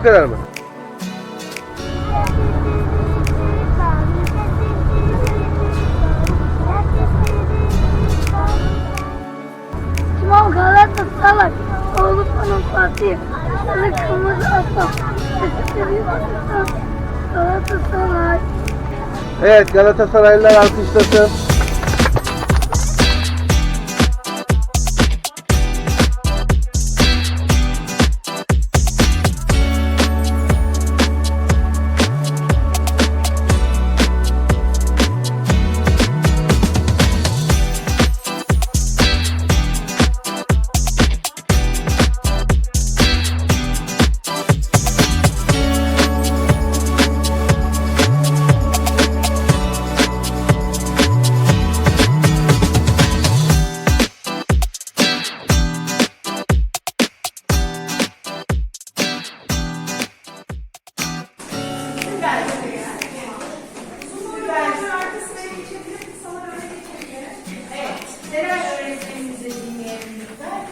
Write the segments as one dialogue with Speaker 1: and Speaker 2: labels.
Speaker 1: Bu kadar mı?
Speaker 2: Tamam Galatasaray. Avrupa'nın Fatih. Sarı kırmızı aslan. Galatasaray.
Speaker 1: Evet Galatasaraylılar alkışlasın.
Speaker 3: Seren öğretmenimizi dinleyelim lütfen.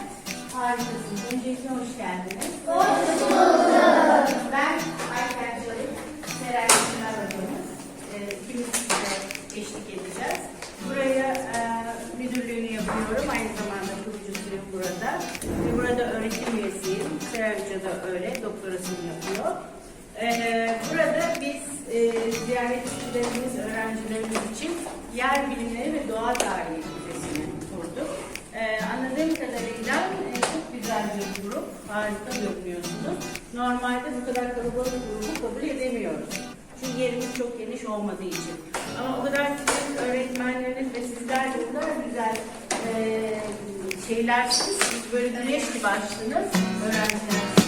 Speaker 3: Harikasınız. Öncelikle hoş geldiniz. Hoş bulduk. Ben Ayten Çalık, Seren Çınar hocamız. Ee, ikimiz size eşlik edeceğiz. Buraya e, müdürlüğünü yapıyorum. Aynı zamanda kurucusuyum burada. Ve burada öğretim üyesiyim. Seren Hoca da öyle. Doktorasını yapıyor. Ee, burada biz e, ziyaretçilerimiz, öğrencilerimiz için yer bilimleri ve doğa tarihi grup, harika görünüyorsunuz. Normalde bu kadar kalabalık grubu kabul edemiyoruz. Çünkü yerimiz çok geniş olmadığı için. Ama o kadar güzel öğretmenleriniz ve sizler de o kadar güzel e, şeylersiniz. Siz böyle güneş gibi açtınız öğrenciler.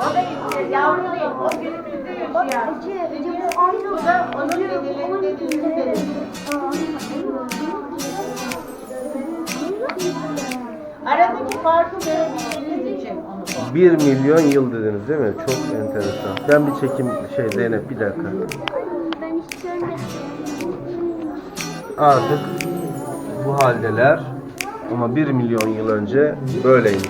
Speaker 3: O da gitti, yavru değil. O günümüzde yaşayan. Bu da onun dedeleri, dedeleri, dedeleri. Aradaki farkı görebilmeniz için onu sordum.
Speaker 1: 1 milyon yıl dediniz değil mi? Çok enteresan. Ben bir çekim şey Zeynep bir dakika.
Speaker 2: Ben.
Speaker 1: Artık bu haldeler ama 1 milyon yıl önce böyleymiş.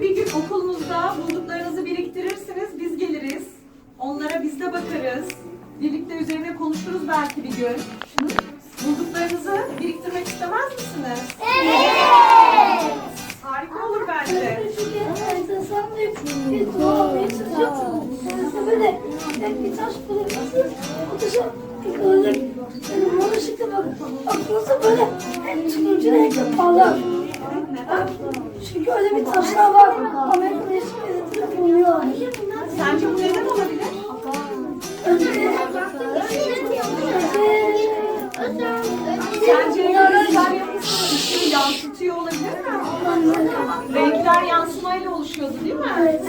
Speaker 4: Belki bir gün okulumuzda bulduklarınızı biriktirirsiniz, biz geliriz. Onlara biz de bakarız. Birlikte üzerine konuşuruz belki bir gün. Bulduklarınızı biriktirmek istemez misiniz?
Speaker 2: Evet.
Speaker 4: Harika olur bence.
Speaker 2: Aklınıza böyle turuncu renkli parlar.
Speaker 4: Neden?
Speaker 2: Çünkü öyle bir taşlar var.
Speaker 4: Sence bu neden olabilir? Sence renkler yapısı yansıtıyor olabilir mi? Renkler yansımayla oluşuyordu değil mi?
Speaker 3: Böyle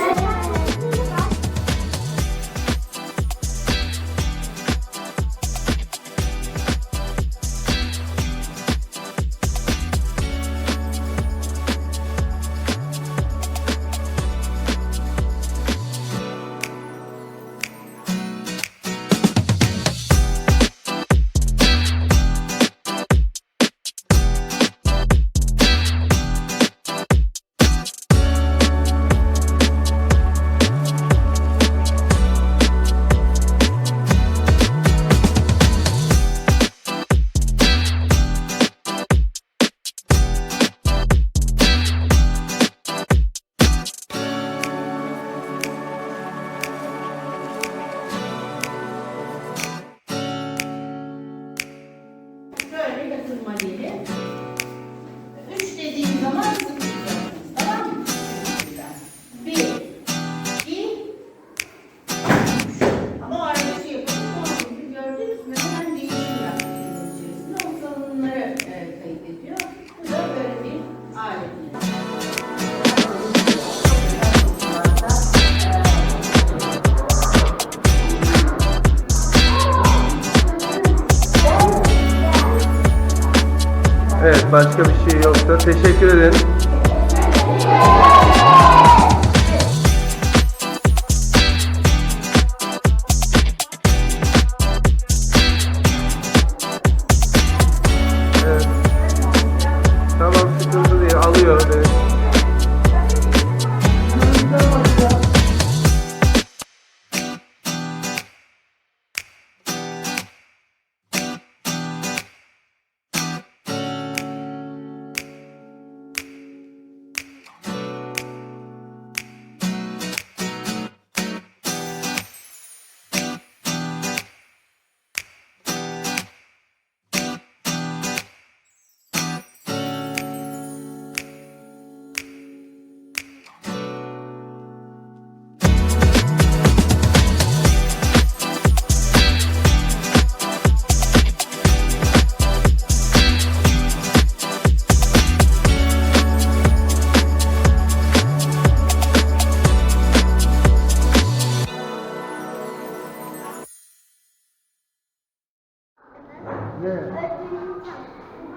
Speaker 1: başka bir şey yoksa teşekkür ederim.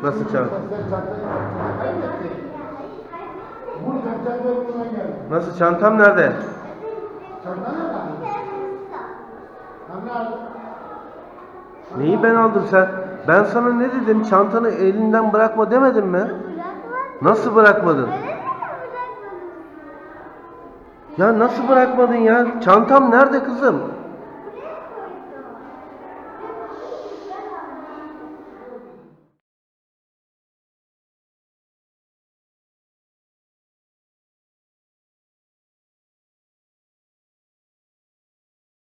Speaker 1: Nasıl çanta? Nasıl çantam nerede? Neyi ben aldım sen? Ben sana ne dedim? Çantanı elinden bırakma demedim mi? Nasıl bırakmadın? Ya nasıl bırakmadın ya? Çantam nerede kızım?